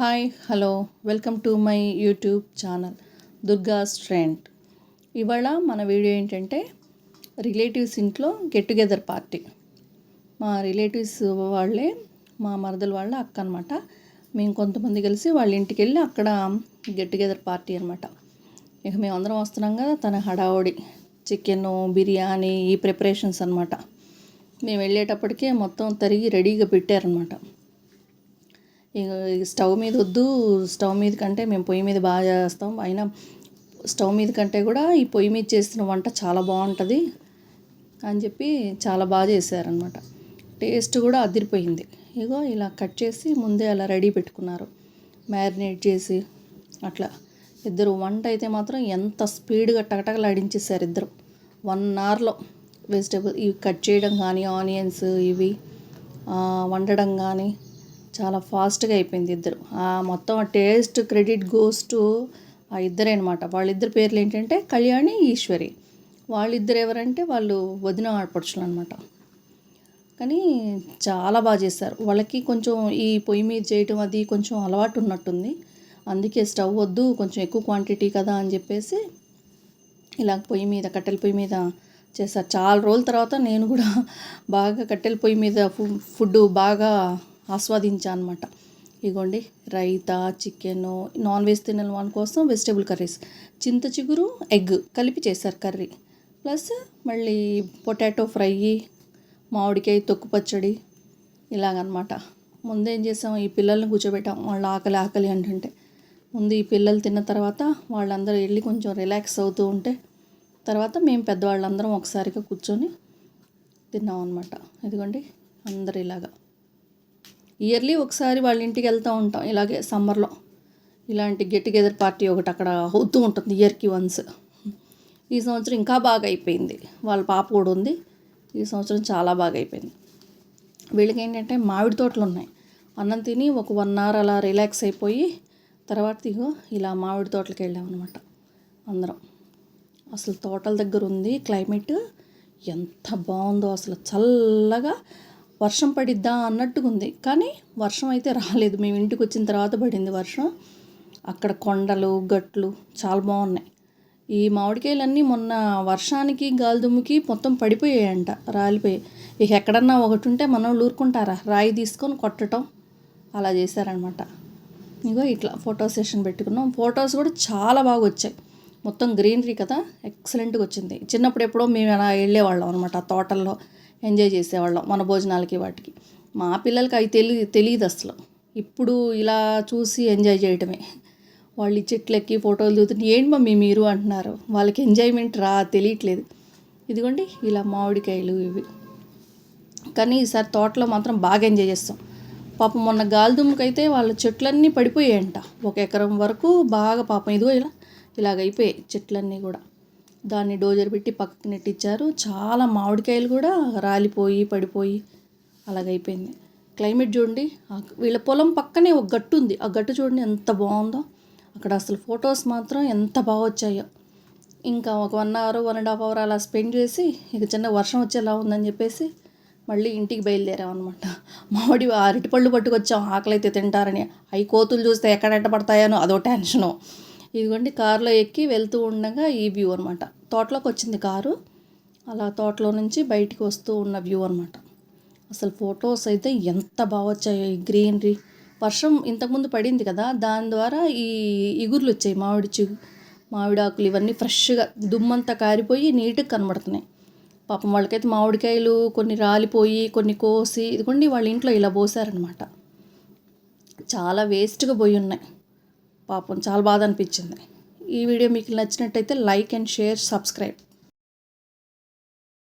Hi hello welcome to my YouTube channel Durga స్ట్రెంట్ ఇవాళ మన video ఏంటంటే రిలేటివ్స్ ఇంట్లో గెట్ టుగెదర్ పార్టీ మా రిలేటివ్స్ వాళ్ళే మా మరదలు వాళ్ళ అక్క అనమాట మేము కొంతమంది కలిసి వాళ్ళ ఇంటికి వెళ్ళి అక్కడ గెట్ టుగెదర్ పార్టీ అనమాట ఇక మేము అందరం వస్తున్నాం కదా తన హడావుడి. చికెన్ బిర్యానీ ఈ ప్రిపరేషన్స్ అనమాట మేము వెళ్ళేటప్పటికే మొత్తం తరిగి రెడీగా పెట్టారనమాట స్టవ్ మీద వద్దు స్టవ్ మీద కంటే మేము పొయ్యి మీద బాగా చేస్తాం. అయినా స్టవ్ మీద కంటే కూడా ఈ పొయ్యి మీద చేసిన వంట చాలా బాగుంటుంది అని చెప్పి చాలా బాగా చేశారనమాట టేస్ట్ కూడా అదిరిపోయింది. ఇగో ఇలా కట్ చేసి ముందే అలా రెడీ పెట్టుకున్నారు. మ్యారినేట్ చేసి అట్లా. ఇద్దరు వంట అయితే మాత్రం ఎంత స్పీడ్గా టకటకలాడించేసారు ఇద్దరు. వన్ అవర్లో వెజిటేబుల్ ఇవి కట్ చేయడం కానీ ఆనియన్స్ ఇవి వండడం కానీ చాలా ఫాస్ట్గా అయిపోయింది ఇద్దరు. మొత్తం ఆ టేస్ట్ క్రెడిట్ గోస్ టు ఆ ఇద్దరే అనమాట వాళ్ళిద్దరు పేర్లు ఏంటంటే కళ్యాణి ఈశ్వరి. వాళ్ళిద్దరు ఎవరంటే వాళ్ళు వదిన ఆడపడుచులు అనమాట కానీ చాలా బాగా చేశారు. వాళ్ళకి కొంచెం ఈ పొయ్యి మీద చేయటం అది కొంచెం అలవాటు ఉన్నట్టుంది. అందుకే స్టవ్ వద్దు కొంచెం ఎక్కువ క్వాంటిటీ కదా అని చెప్పేసి ఇలా పొయ్యి మీద కట్టెల పొయ్యి మీద చేశారు. చాలా రోజుల తర్వాత నేను కూడా బాగా కట్టెల పొయ్యి మీద ఫుడ్ బాగా ఆస్వాదించాను అనమాట ఇగోండి రైతా చికెన్ నాన్ వెజ్ తినని వాళ్ళ కోసం వెజిటేబుల్ కర్రీస్. చింత చిగురు ఎగ్ కలిపి చేశారు కర్రీ. ప్లస్ మళ్ళీ పొటాటో ఫ్రై మామిడికాయ తొక్కు పచ్చడి ఇలాగనమాట. ముందేం చేసాం ఈ పిల్లల్ని కూర్చోబెట్టాం. వాళ్ళ ఆకలి ఆకలి అంటుంటే. ముందు ఈ పిల్లలు తిన్న తర్వాత వాళ్ళందరూ వెళ్ళి కొంచెం రిలాక్స్ అవుతూ ఉంటే తర్వాత మేము పెద్దవాళ్ళందరం ఒకసారిగా కూర్చొని తిన్నాం అనమాట ఇదిగోండి అందరు ఇలాగా. ఇయర్లీ ఒకసారి వాళ్ళ ఇంటికి వెళ్తూ ఉంటాం. ఇలాగే సమ్మర్లో. ఇలాంటి గెట్ టుగెదర్ పార్టీ ఒకటి అక్కడ అవుతూ ఉంటుంది ఇయర్కి వన్స్. ఈ సంవత్సరం ఇంకా బాగా అయిపోయింది. వాళ్ళ పాప కూడా ఉంది. ఈ సంవత్సరం చాలా బాగా అయిపోయింది. వీళ్ళకి ఏంటంటే మామిడి తోటలు ఉన్నాయి. అన్నం తిని ఒక వన్ అవర్ అలా రిలాక్స్ అయిపోయి తర్వాత ఇగో ఇలా మామిడి తోటలకు వెళ్ళామన్నమాట అందరం. అసలు తోటల దగ్గర ఉంది క్లైమేట్ ఎంత బాగుందో అసలు చల్లగా వర్షం పడిద్దా అన్నట్టుగా ఉంది కానీ వర్షం అయితే రాలేదు. మేము ఇంటికి వచ్చిన తర్వాత పడింది వర్షం. అక్కడ కొండలు గట్లు చాలా బాగున్నాయి ఈ మామిడికాయలన్నీ మొన్న వర్షానికి గాలిదుమ్ముకి మొత్తం పడిపోయాయంట రాలిపోయాయి. ఇక ఎక్కడన్నా ఒకటి ఉంటే మనం ఊరుకుంటారా? రాయి తీసుకొని కొట్టడం అలా చేశారనమాట. ఇగో ఇట్లా ఫోటో సెషన్ పెట్టుకున్నాం. ఫొటోస్ కూడా చాలా బాగా వచ్చాయి మొత్తం గ్రీనరీ కదా ఎక్సలెంట్గా వచ్చింది. చిన్నప్పుడు ఎప్పుడో మేము అలా వెళ్ళేవాళ్ళం అనమాట ఆ తోటల్లో. ఎంజాయ్ చేసేవాళ్ళం మన భోజనాలకి వాటికి. మా పిల్లలకి అవి తెలి తెలియదు అసలు. ఇప్పుడు ఇలా చూసి ఎంజాయ్ చేయటమే. వాళ్ళు ఈ చెట్లెక్కి ఫోటోలు చూస్తుంటే ఏంటి మమ్మీ మీరు? అంటున్నారు. వాళ్ళకి ఎంజాయ్మెంట్ రా తెలియట్లేదు. ఇదిగోండి ఇలా మామిడికాయలు ఇవి. కానీ ఈసారి తోటలో మాత్రం బాగా ఎంజాయ్ చేస్తాం. పాపం మొన్న గాలిదుమ్ముకైతే వాళ్ళ చెట్లన్నీ పడిపోయాయంట. ఒక ఎకరం వరకు బాగా పాపం. ఇదిగో ఇలా ఇలాగైపోయాయి చెట్లన్నీ కూడా. దాన్ని డోజర్ పెట్టి పక్కకి నెట్టించారు చాలా మామిడికాయలు కూడా రాలిపోయి పడిపోయి అలాగైపోయింది. క్లైమేట్ చూడండి. వీళ్ళ పొలం పక్కనే ఒక గట్టు ఉంది. ఆ గట్టు చూడండి ఎంత బాగుందో. అక్కడ అసలు ఫొటోస్ మాత్రం ఎంత బాగా వచ్చాయో. ఇంకా ఒక one hour one and half hour అలా స్పెండ్ చేసి ఇక చిన్న వర్షం వచ్చేలా ఉందని చెప్పేసి మళ్ళీ ఇంటికి బయలుదేరాం అనమాట మామిడి అరటిపళ్ళు పట్టుకొచ్చాం. ఆకలి అయితే తింటారని. అవి కోతులు చూస్తే ఎక్కడ ఎట్ట పడతాయనో అదో టెన్షను. ఇదిగోండి కారులో ఎక్కి వెళ్తూ ఉండగా ఈ వ్యూ అనమాట తోటలోకి వచ్చింది కారు. అలా తోటలో నుంచి బయటికి వస్తూ ఉన్న వ్యూ అనమాట అసలు ఫొటోస్ అయితే ఎంత బాగా వచ్చాయో ఈ గ్రీనరీ. వర్షం ఇంతకుముందు పడింది కదా దాని ద్వారా ఈ ఇగుర్లు వచ్చాయి. మామిడి చిగు మామిడి ఆకులు ఇవన్నీ ఫ్రెష్గా దుమ్మంతా కారిపోయి నీట్గా కనబడుతున్నాయి. పాపం వాళ్ళకైతే మామిడికాయలు కొన్ని రాలిపోయి కొన్ని కోసి ఇదిగోండి వాళ్ళ ఇంట్లో ఇలా పోసారనమాట చాలా వేస్ట్గా పోయి ఉన్నాయి. పాపం చాలా బాధ అనిపించింది. ఈ వీడియో మీకు నచ్చినట్టయితే లైక్ అండ్ షేర్ సబ్స్క్రైబ్.